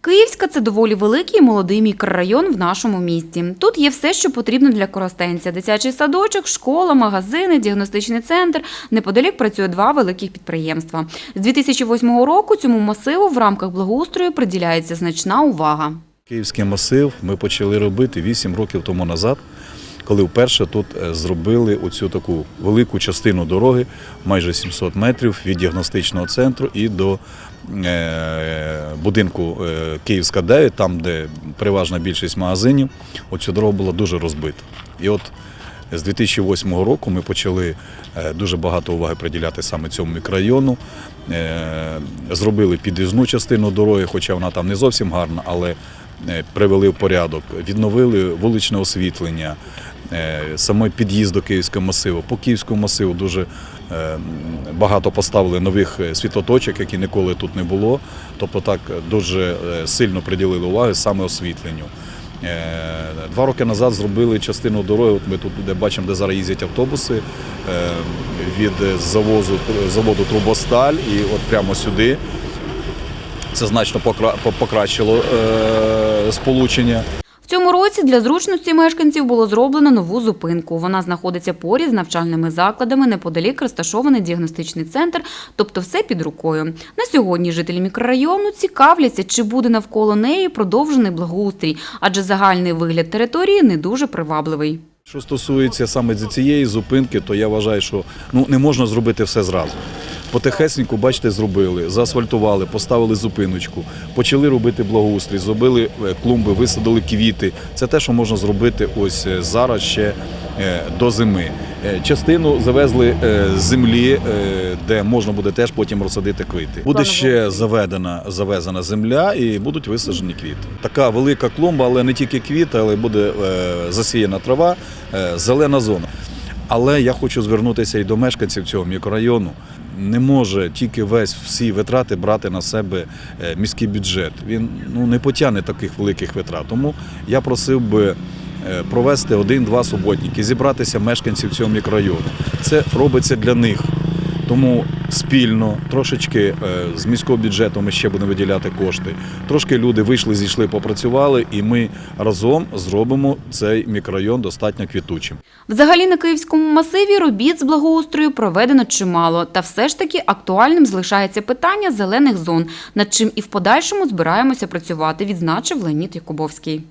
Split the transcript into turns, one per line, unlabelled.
Київська це доволі великий і молодий мікрорайон в нашому місті. Тут є все, що потрібно для коростенця: дитячий садочок, школа, магазини, діагностичний центр. Неподалік працює два великих підприємства. З 2008 року цьому масиву в рамках благоустрою приділяється значна увага.
Київський масив ми почали робити 8 років тому назад, коли вперше тут е, зробили оцю таку велику частину дороги, майже 700 метрів від діагностичного центру і до е, будинку е, Київська 9, там, де переважна більшість магазинів. Оцю дорога була дуже розбита. І от з 2008 року ми почали дуже багато уваги приділяти саме цьому мікрорайону. Зробили під'їзну частину дороги, хоча вона там не зовсім гарна, але привели в порядок, відновили вуличне освітлення, саме під'їзд до Київського масиву. По Київському масиву дуже е, багато поставили нових е, світлоточок, які ніколи тут не було. Тобто так е, дуже е, сильно приділили уваги саме освітленню. Е, Два роки назад зробили частину дороги. От ми тут де бачимо, де зараз їздять автобуси е, від завозу заводу Трубосталь і от прямо сюди. Це значно покращило е, сполучення.
Цьому році для зручності мешканців було зроблено нову зупинку. Вона знаходиться поряд з навчальними закладами, неподалік розташований діагностичний центр, тобто все під рукою. На сьогодні жителі мікрорайону цікавляться, чи буде навколо неї продовжений благоустрій, адже загальний вигляд території не дуже привабливий.
Що стосується саме цієї зупинки, то я вважаю, що ну не можна зробити все зразу. Потихесеньку, бачите, зробили, заасфальтували, поставили зупиночку, почали робити благоустрій, зробили е, клумби, висадили квіти. Це те, що можна зробити ось е, зараз ще е, до зими. Частину завезли з землі, де можна буде теж потім розсадити квіти. Буде ще заведена завезена земля і будуть висаджені квіти. Така велика клумба, але не тільки квіти, але буде засіяна трава, зелена зона. Але я хочу звернутися і до мешканців цього мікрорайону. Не може тільки весь всі витрати брати на себе е, міський бюджет. Він ну не потягне таких великих витрат. Тому я просив би е, провести один-два суботники, зібратися мешканців цього мікрорайону. Це робиться для них. Тому спільно, трошечки е, з міського бюджету ми ще будемо виділяти кошти. Трошки люди вийшли, зійшли, попрацювали, і ми разом зробимо цей мікрорайон достатньо квітучим.
Взагалі на Київському масиві робіт з благоустрою проведено чимало, та все ж таки актуальним залишається питання зелених зон, над чим і в подальшому збираємося працювати, відзначив Леонід Якубовський.